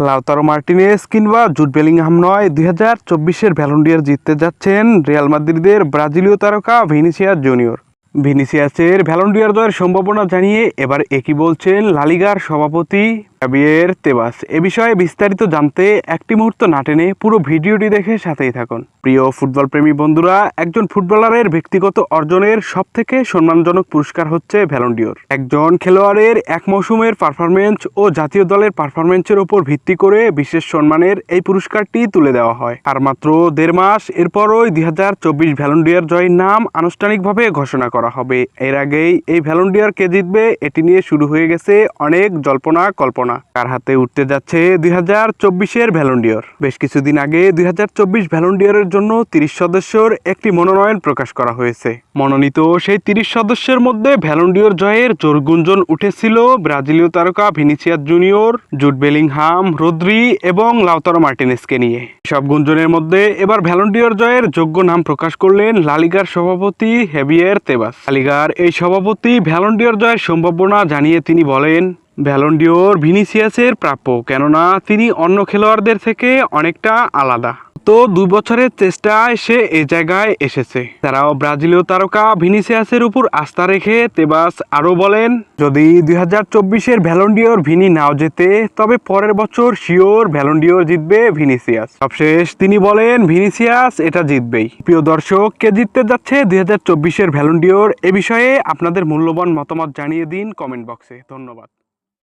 Lautaro Martinez কিংবা Jude Bellingham নয়, দুই হাজার চব্বিশের ভ্যালন্ডিয়ার জিততে যাচ্ছেন রিয়াল মাদ্রিদের ব্রাজিলীয় তারকা ভিনিসিয়া জুনিয়র। ভিনিসিয়াসের ভ্যালন্ডিয়ার জয়ের সম্ভাবনা জানিয়ে এবার একই বলছেন লালিগার সভাপতি জাবিয়ের তেবাস। এ বিষয়ে বিস্তারিত জানতে একটি মুহূর্ত না টেনে পুরো ভিডিওটি দেখে সাথেই থাকুন। প্রিয় ফুটবল প্রেমী বন্ধুরা, একজন ফুটবলারের ব্যক্তিগত অর্জনের সব থেকে সম্মানজনক পুরস্কার হচ্ছে ভ্যালন্ডিয়র একজন খেলোয়াড়ের এক মৌসুমের পারফরমেন্স ও জাতীয় দলের পারফরমেন্সের উপর ভিত্তি করে বিশেষ সম্মানের এই পুরস্কারটি তুলে দেওয়া হয়। আর মাত্র দেড় মাস এরপরই দুই হাজার চব্বিশ ভ্যালন্ডিয়ার জয়ের নাম আনুষ্ঠানিকভাবে ঘোষণা করা হবে। এর আগেই এই ভ্যালন্ডিয়ার কে জিতবে, এটি নিয়ে শুরু হয়ে গেছে অনেক জল্পনা কল্পনা কার হাতে উঠতে যাচ্ছে দুই হাজার চব্বিশের ভ্যালন্ডিয়র বেশ কিছুদিন আগে দুই হাজার চব্বিশ ভ্যালন্ডিয়রের জন্য তিরিশ সদস্যর একটি মনোনয়ন প্রকাশ করা হয়েছে। মনোনীত সেই তিরিশ সদস্যের মধ্যে ভ্যালন্ডিয়র জয়ের জোর গুঞ্জন উঠেছিল ব্রাজিলীয় তারকা Vinicius Junior, Jude Bellingham, Rodri এবং লাউতারো মার্টিনেসকে নিয়ে। সব গুঞ্জনের মধ্যে এবার ভ্যালন্ডিয়র জয়ের যোগ্য নাম প্রকাশ করলেন লালিগার সভাপতি হেভিয়ার তেবাস। লালিগার এই সভাপতি ভ্যালন্ডিয়র জয়ের সম্ভাবনা জানিয়ে তিনি বলেন ভ্যালন্ডিওর ভিনিসিয়াসের প্রাপ্য, কেননা তিনি অন্য খেলোয়াড়দের থেকে অনেকটা আলাদা। তো দুই বছরের চেষ্টায় সে এই জায়গায় এসেছে। তারাও ব্রাজিলীয় তারকা ভিনিসিয়াসের উপর আস্থা রেখে তেবাস আরও বলেন, যদি দুই হাজার চব্বিশের ভ্যালন্ডিওর ভিনি নাও জেতে, তবে পরের বছর শিওর ভ্যালন্ডিওর জিতবে ভিনিসিয়াস সবশেষ তিনি বলেন ভিনিসিয়াস এটা জিতবেই। প্রিয় দর্শক, কে জিততে যাচ্ছে দুই হাজার চব্বিশের ভ্যালন্ডিওর এ বিষয়ে আপনাদের মূল্যবান মতামত জানিয়ে দিন কমেন্ট বক্সে। ধন্যবাদ।